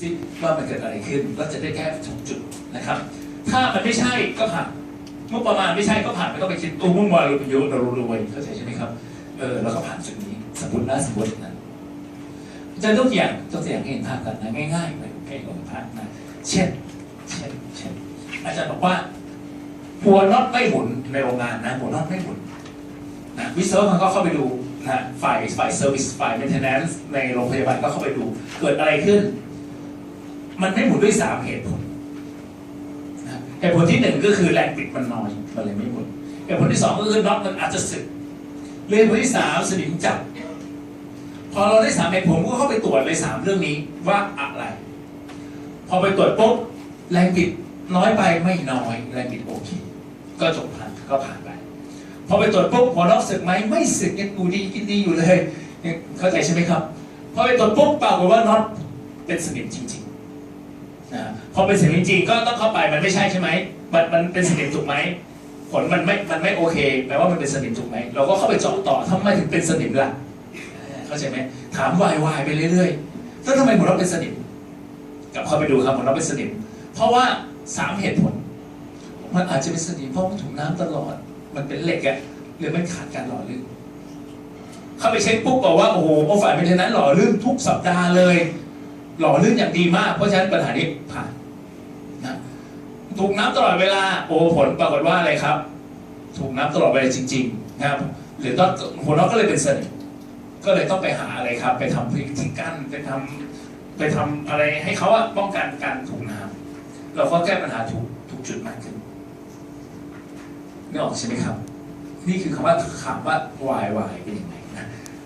ซิว่ามันเกิดอะไรขึ้นก็จะได้แก้ถูกจุดนะครับ ถ้ามันไม่ใช่ก็ผ่านงบประมาณไม่ใช่ก็ผ่านไม่ต้องไปคิดตัวมุ่งวายเราเยอะเรารวยเข้าใจใช่ไหมครับเออแล้วก็ผ่านจุดนี้สมมตินะสมมติอย่างนั้นจะยกตัวอย่างยกตัวอย่างให้เห็นภาพกันนะง่ายๆเลยให้เห็นภาพนะเช่นเช่นเช่นอาจารย์บอกว่าหัวน็อตไม่หมุนในโรงงานนะหัวน็อตไม่หมุนนะวิศวกรก็เข้าไปดูนะฝ่ายฝ่ายเซอร์วิสฝ่ายเมนเทนแนนซ์ในโรงพยาบาลก็เข้าไปดูเกิดอะไรขึ้น มันไม่หมุนด้วยสามเหตุผลนะเหตุผลที่หนึ่งก็คือแรงบิดมันน้อยมันเลยไม่หมุนเหตุผลที่สองก็คือน็อตมันอาจจะสึกเหตุผลที่สามสนิมจับ พอเราได้สามเหตุผลก็เข้าไปตรวจเลยสามเรื่องนี้ว่าอะไร พอไปตรวจปุ๊บแรงบิดน้อยไปไม่น้อยแรงบิดโอเคก็จบผ่านก็ผ่านไป พอไปตรวจปุ๊บหัวน็อตสึกไหมไม่สึกยังดูดีกินดีอยู่เลยเข้าใจใช่ไหมครับ พอไปตรวจปุ๊บปรากฏว่าน็อตเป็นสนิมจริงๆ พอเป็นสนิมจริงๆก็ต้องเข้าไปมันไม่ใช่ใช่ไหมมันมันเป็นสนิมถูกไหมผลมันไม่มันไม่โอเคแปลว่ามันเป็นสนิมถูกไหมเราก็เข้าไปเจาะต่อทำไมถึงเป็นสนิมล่ะเออเข้าใจไหมถามวายวายไปเรื่อยๆแล้วทำไมหัวน็อตเป็นสนิมกลับเข้าไปดูครับหัวน็อตเป็นสนิม เพราะว่าสามเหตุผล มันอาจจะเป็นสนิมเพราะมันถูกน้ำตลอด มันเป็นเหล็กอะหรือมันขาดการหล่อลื่นเข้าไปเช็คปุ๊บบอกว่าโอ้โหโอฝ่ายเป็นเทนนั้นหล่อลื่นทุกสัปดาห์เลย หล่อลื่นอย่างดีมาก เพราะฉะนั้นปัญหานี้ผ่านนะถูกน้ำตลอดเวลา โอ้ผลปรากฏว่าอะไรครับ ถูกน้ำตลอดเวลาจริง ๆ นะครับ หรือต้องหัวน็อตก็เลยเป็นสนิมก็เลยต้องไปหาอะไรครับ ไปทำพิธีกั้นไปทำไปทำอะไรให้เขาอะป้องกันการถูกน้ำเราก็แก้ปัญหาถูกถูกจุดมากขึ้นนี่ออกใช่ไหมครับ นี่คือคำว่าคำว่าวายวายเป็นยังไง